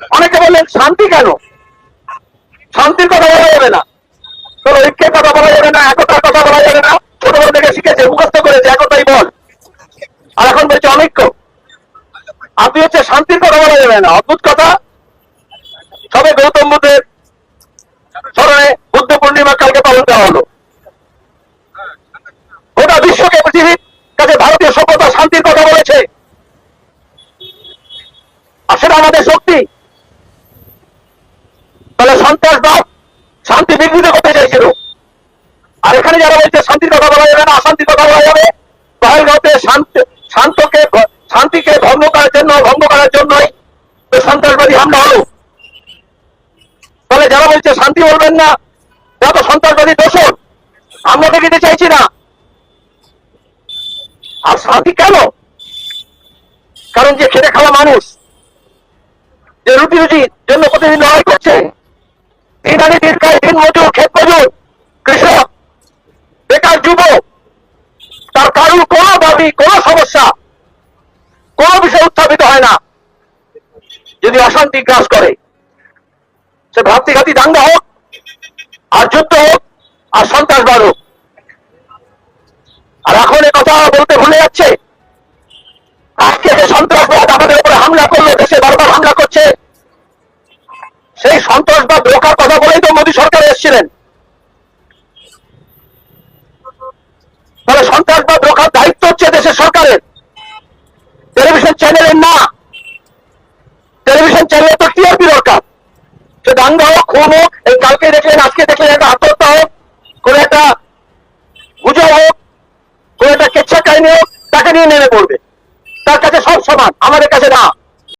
অনেকে বললেন, শান্তি কেন? শান্তির কথা বলা যাবে না। তোর ঐক্যের কথা বলা যাবে না, একতার কথা বলা যাবে না। ছোটবেলা থেকে শিখেছে, মুখস্থ করেছে, একতাই বল। আর এখন বলছে অনৈক্য। আপনি হচ্ছে শান্তির কথা বলা যাবে না, অদ্ভুত কথা। সবে গৌতম বুদ্ধের স্মরণে বুদ্ধ পূর্ণিমা কালকে পালন করা হলো। গোটা বিশ্বকে পৃথিবীর কাছে ভারতীয় সভ্যতা শান্তির কথা বলেছে। আর সেটা আমাদের শক্তি। সন্ত্রাসবাদ শান্তি বিঘ্নিত করতে চাইছিল। আর এখানে যারা বলছে শান্তির কথা বলা যাবে না, অশান্তির কথা বলা যাবে। পহেলগাঁওতে শান্তি, শান্তকে, শান্তিকে ভঙ্গ করার জন্য, ভঙ্গ করার জন্যই সন্ত্রাসবাদী হামলা হলো। তাহলে যারা বলছে শান্তি বলবেন না, তারা তো সন্ত্রাসবাদী দোষর। আমরা তো দিতে চাইছি না। আর শান্তি কেন? কারণ যে খেটে খাওয়া মানুষ, যে রুটি রুটির জন্য প্রতিদিন লড়াই করছে আনি দিন মজুর ক্ষেত মজুর কৃষক, বেকার যুবক, তার কারুর কোনো দাবি কোনো সমস্যা, কোনো বিষয় উত্থাপিত হয় না। যদি অশান্তি গ্রাস করে, সে ভ্রাতৃঘাতী দাঙ্গা হোক, আর যুদ্ধ হোক, আর সন্ত্রাসবাদ হোক। আর এখন এ কথা বলতে ভুলে যাচ্ছে। আজকে যে সন্ত্রাসবাদ আমাদের উপরে হামলা করল, দেশে বারবার হামলা করছে, সেই সন্ত্রাসবাদ রোখার কথা বলেই তো মোদী সরকার এসেছিলেন। তাহলে সন্ত্রাসবাদ রক্ষার দায়িত্ব হচ্ছে দেশের সরকারের। টেলিভিশন চ্যানেলের না। টেলিভিশন চ্যানেলের তো টিআরপি দরকার। সে দাঙ্গা হোক, খুন হোক, এই কালকে দেখলেন, আজকে দেখলেন একটা আত্মহত্যা হোক, কোন একটা গুজব হোক, কোন একটা কেচ্ছা কাহিনী হোক, তাকে নিয়ে নেমে পড়বে। তার কাছে সব সমান, আমাদের কাছে না।